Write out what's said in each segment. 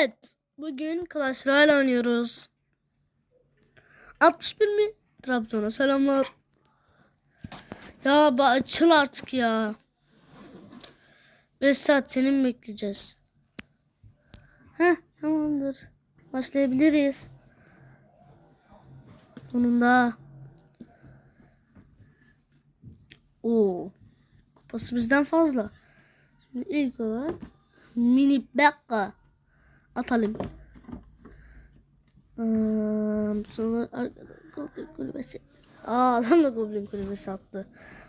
Evet. Bugün Clash Royale oynuyoruz. 61 mi? Trabzon'a selamlar. Ya açıl artık ya. 5 saat seni mi bekleyeceğiz? Heh tamamdır. Başlayabiliriz. Sonunda. Oo. Kupası bizden fazla. Şimdi ilk olarak mini Becca atalım. Ee, sonra Goblin kulübesi. Aa adam da Goblin kulübesi attı.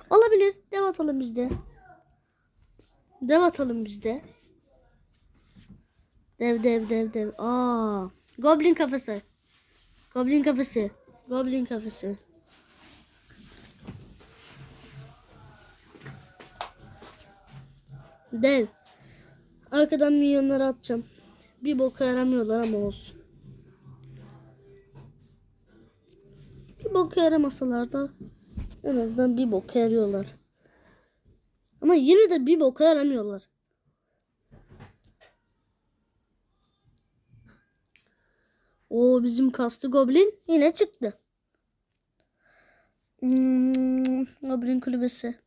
Olabilir. Dev atalım bizde. Dev atalım bizde. Dev dev dev dev. Aa Goblin kafesi. Goblin kafesi. Goblin kafesi. Dev. Arkadan milyonları atacağım. Bir boka yaramıyorlar ama olsun. Bir boka yaramasalar da en azından bir boka yarıyorlar. Ama yine de bir boka yaramıyorlar. O bizim kastı goblin yine çıktı. Hmm, goblin kulübesi.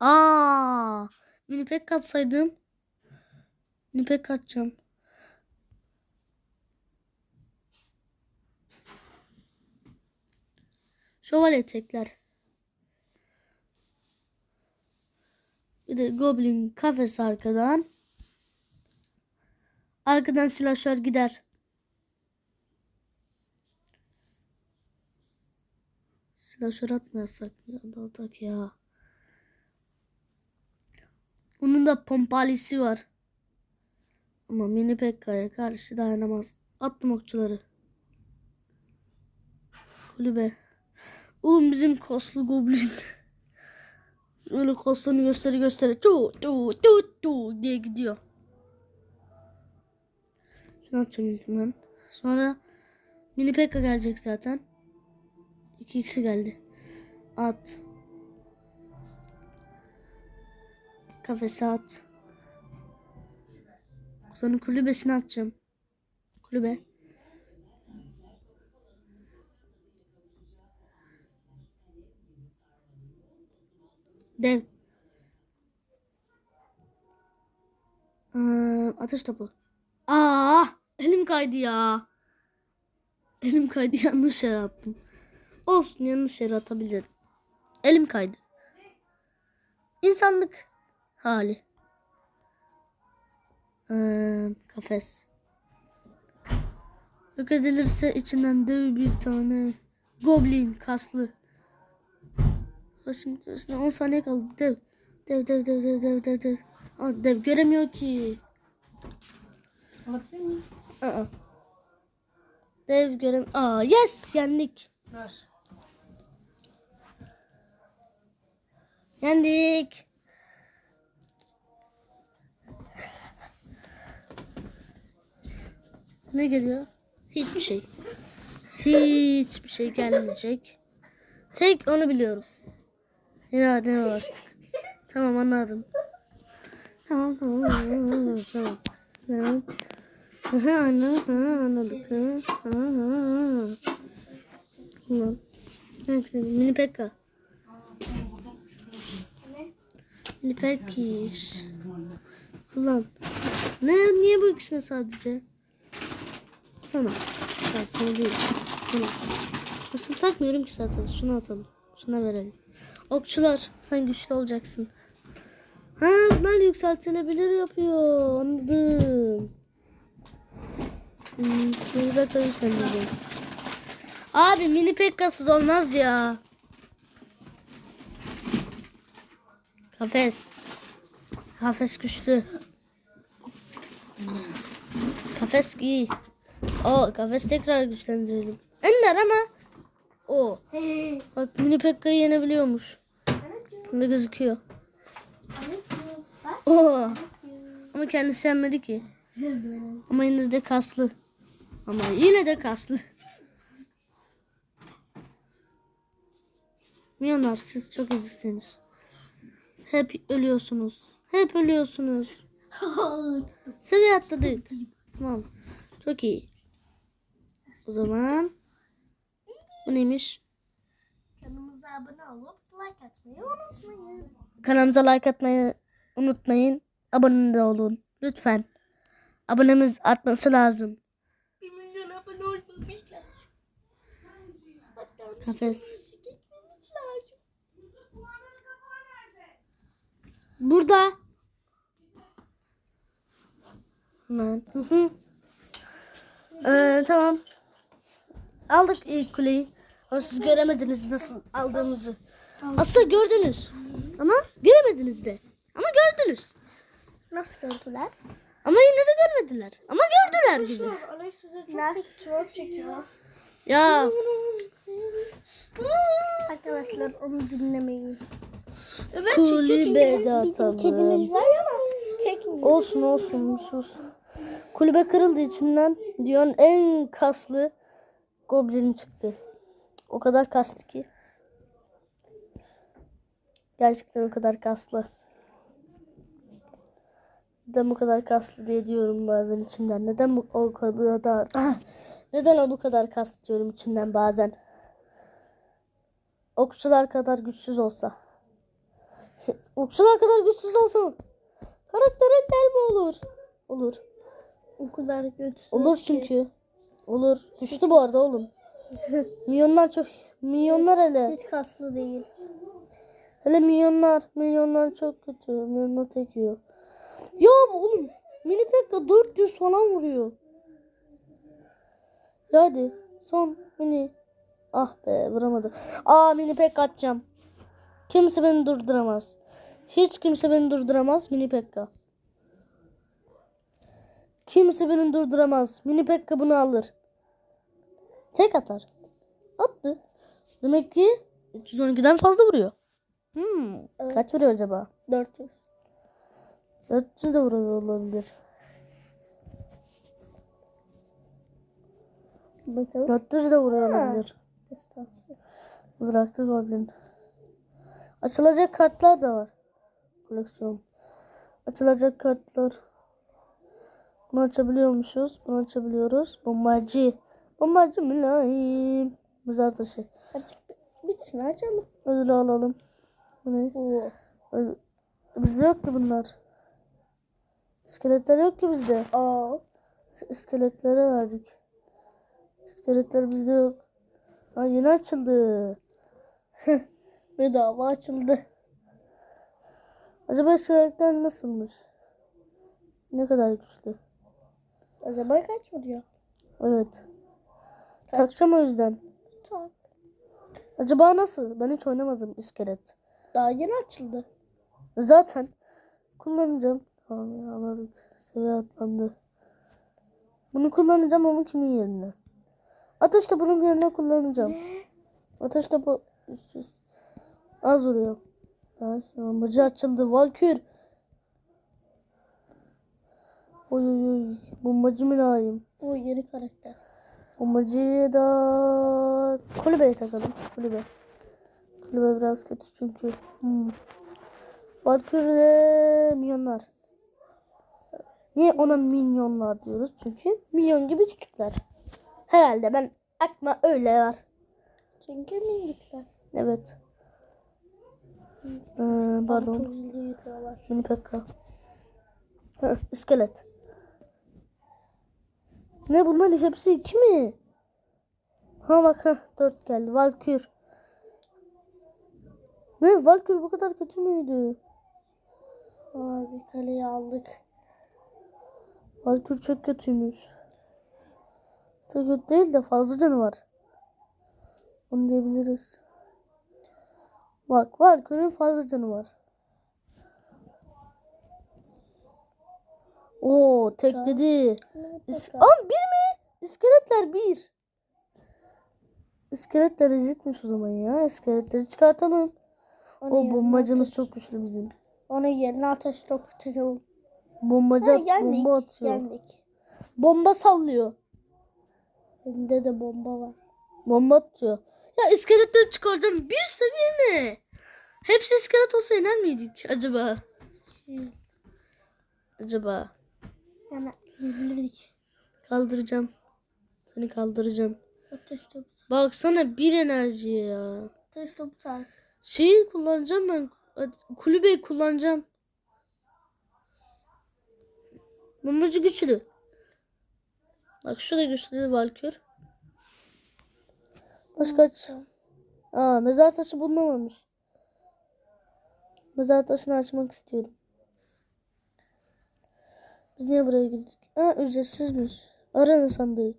Aa, mini pek katsaydım. Mini pek katacağım. Şövalye tekler. Bir de goblin kafesi arkadan. Arkadan silahşör gider. Silahşör atmayasak ya da atak ya. Onun da pompalisi var. Ama mini Pekka'ya karşı dayanamaz. Attım okçuları. Kulübe. Oğlum bizim kaslı goblin. Öyle kaslarını gösteri gösteri. Tu tu tu tu diye gidiyor. Şunu atacağım ben. Sonra mini Pekka gelecek zaten. 2x'i geldi. At. Kafese at. Sonra kulübesine atacağım. Kulübe. Dev. Ee, ateş topu. Aa, elim kaydı ya. Elim kaydı yanlış yere attım. Olsun yanlış yere atabilirim. Elim kaydı. İnsanlık hali. Ee, kafes. Yok edilirse içinden dev bir tane goblin kaslı. Şimdi üstüne 10 saniye kaldı. Dev. Dev dev dev dev dev dev dev. Aa, dev göremiyor ki. Alabilir miyim? Aa. Dev görem. Aa yes yendik. Ver. Yendik. Ne geliyor? Hiçbir şey. Hiçbir şey gelmeyecek. Tek onu biliyorum. Yine ne ulaştık. Tamam anladım. Tamam tamam tamam tamam. Tamam. Aha, aha, anladık. Ha, ha, ha. Ulan. Neyse, mini pekka. Mini pekkiş. Ulan. Ne, niye bu ikisine sadece? Sana. Sana değil. Sana. Nasıl takmıyorum ki zaten. Şunu atalım. Şuna verelim. Okçular. Sen güçlü olacaksın. Ha bunlar yükseltilebilir yapıyor. Anladım. Hmm, mini Pekka'yı sen diyeceğim. Abi mini Pekka'sız olmaz ya. Kafes. Kafes güçlü. Kafes iyi. O kafes tekrar güçlendirelim. Ender ama o. Bak mini Pekka'yı yenebiliyormuş. Burada gözüküyor. Oo. Ama kendisi yenmedi ki. Ama yine de kaslı. Ama yine de kaslı. Milyonlar siz çok eziksiniz. Hep ölüyorsunuz. Hep ölüyorsunuz. Seviye atladık. Tamam. Çok iyi. O zaman bu neymiş? Kanalımıza abone olup like atmayı unutmayın. Kanalımıza like atmayı unutmayın. Abone de olun. Lütfen. Abonemiz artması lazım. 1 milyon abone olmuşlar. Hatta Kafes. lazım. Burada. Hemen. Hı hı. Ee, tamam. Aldık ilk kuleyi. Ama siz göremediniz nasıl aldığımızı. Aslında gördünüz. Ama göremediniz de. Ama gördünüz. Nasıl gördüler? Ama yine de görmediler. Ama gördüler gibi. Troll çekiyor. Ya Arkadaşlar onu dinlemeyin. kulübe de atalım. Kedimiz var ama çekmiyor. Olsun olsun sus. Kulübe kırıldı içinden dünyanın en kaslı goblin çıktı. O kadar kaslı ki. Gerçekten o kadar kaslı. Neden bu kadar kaslı diye diyorum bazen içimden. Neden bu o kadar Ah! Neden o bu kadar kaslı diyorum içimden bazen. Okçular kadar güçsüz olsa. Okçular kadar güçsüz olsa karakter mi olur? Olur. O kadar güçsüz. Olur çünkü. Olur. Güçlü bu arada oğlum. milyonlar çok. Milyonlar hele. Hiç kaslı değil. Hele milyonlar. Milyonlar çok kötü. Milyonlar tek yiyor. Ya oğlum. Mini Pekka 400 falan vuruyor. Ya hadi. Son mini. Ah be vuramadı. Aa mini Pekka atacağım. Kimse beni durduramaz. Hiç kimse beni durduramaz mini Pekka. Kimse beni durduramaz. Mini Pekka bunu alır. Tek atar. Attı. Demek ki 312'den fazla vuruyor. Hmm. Evet. Kaç vuruyor acaba? 400. 400 de vuruyor olabilir. Bakalım. 400 de vuruyor Ha. olabilir. Mızraklı Goblin. Açılacak kartlar da var. Koleksiyon. Açılacak kartlar. Bunu açabiliyormuşuz. Bunu açabiliyoruz. Bombacı. Bombacı mülayim. Mezar taşı. Açık bitsin açalım. Ödülü alalım. Bu ne? Oo. Ödül- Bizde yok ki bunlar. İskeletler yok ki bizde. Aa. İskeletlere verdik. İskeletler bizde yok. Ha yeni açıldı. Bedava açıldı. Acaba iskeletler nasılmış? Ne kadar güçlü. Acaba kaç vuruyor? Evet. Takacağım o yüzden. Tak. Acaba nasıl? Ben hiç oynamadım iskelet. Daha yeni açıldı. Zaten kullanacağım. Tamam ya anladık. Seviye atlandı. Bunu kullanacağım ama kimin yerine? Ateş topunun yerine kullanacağım. Ateş topu üstsüz. Az vuruyor. Ha, bombacı açıldı. Valkür. Oy oy oy. Bombacı mülayim. O yeni karakter. Bombacıyı da kulübeye takalım. Kulübe. Kulübe biraz kötü çünkü. Hmm. Valkyrie'de milyonlar. Niye ona minyonlar diyoruz? Çünkü milyon gibi küçükler. Herhalde ben aklıma öyle var. Çünkü minikler. Evet. Ee, pardon. Mini Pekka. İskelet. Ne bunlar hepsi iki mi? Ha bak ha dört geldi. Valkür. Ne Valkür bu kadar kötü müydü? Abi kaleyi aldık. Valkür çok kötüymüş. Çok kötü değil de fazla canı var. Onu diyebiliriz. Bak Valkür'ün fazla canı var. Oo tek dedi. Aa bir mi? İskeletler bir. İskeletler ezikmiş o zaman ya. İskeletleri çıkartalım. O bombacımız ateş- çok güçlü bizim. Onun yerine ateş topu takalım. Bombacı Ha, yendik. bomba atıyor. Yendik. Bomba sallıyor. Elinde de bomba var. Bomba atıyor. Ya iskeletleri çıkaracağım. Bir seviye ne? Hepsi iskelet olsa iner miydik acaba? Acaba. Yani bilirdik. Kaldıracağım. Seni kaldıracağım. Ateş topu. Baksana bir enerji ya. Ateş topu tak. Şeyi kullanacağım ben. Kulübeyi kullanacağım. Bombacı güçlü. Bak şu da güçlü Valkür. Başka aç. Aa mezar taşı bulunamamış. Mezar taşını açmak istiyorum. Biz niye buraya gittik? Ha ücretsizmiş. Arana sandığı.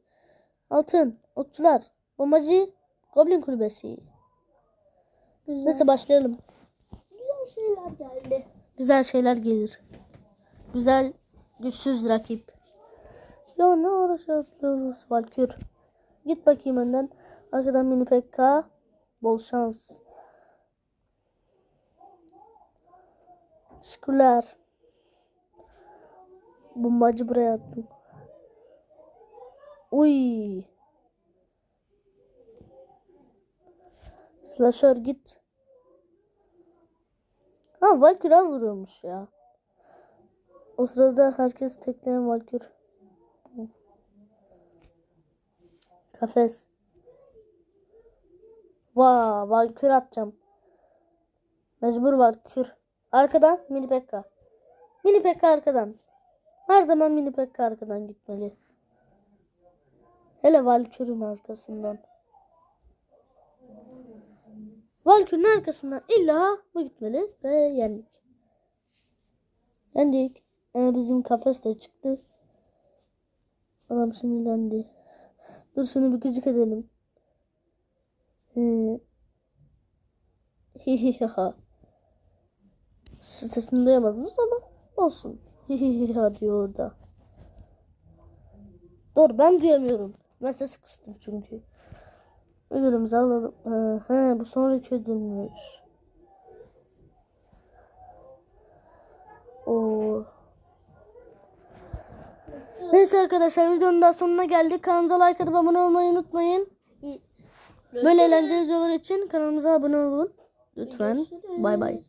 Altın, okçular, bombacı, goblin kulübesi. Güzel. Neyse başlayalım. Güzel şeyler geldi. Güzel şeyler gelir. Güzel, güçsüz rakip. Ya ne ara şey yapıyoruz Valkür. Git bakayım önden. Arkadan mini pekka. Bol şans. Teşekkürler. Bombacı buraya attım. Uy. Slasher git. Ha Valkür az vuruyormuş ya. O sırada herkes tekleyen Valkür. Kafes. Vaa Valkür atacağım. Mecbur Valkür. Arkadan mini pekka. Mini pekka arkadan. Her zaman mini pekka arkadan gitmeli. Hele Valkür'ün arkasından. Valkür'ün arkasından illa bu gitmeli ve yendik. Yendik. Ee, bizim kafes de çıktı. Adam sinirlendi. Dur şunu bir gıcık edelim. Ee. Sesini duyamadınız ama olsun. Hihiha diyor orada. Dur ben duyamıyorum. Ben sesi kıstım çünkü. Ödülümüzü alalım. Ee, he, bu sonraki ödülmüş. Oo. Neyse arkadaşlar videonun daha sonuna geldik. Kanalımıza like atıp abone olmayı unutmayın. Böyle eğlenceli videolar için kanalımıza abone olun. Lütfen. Bay bay.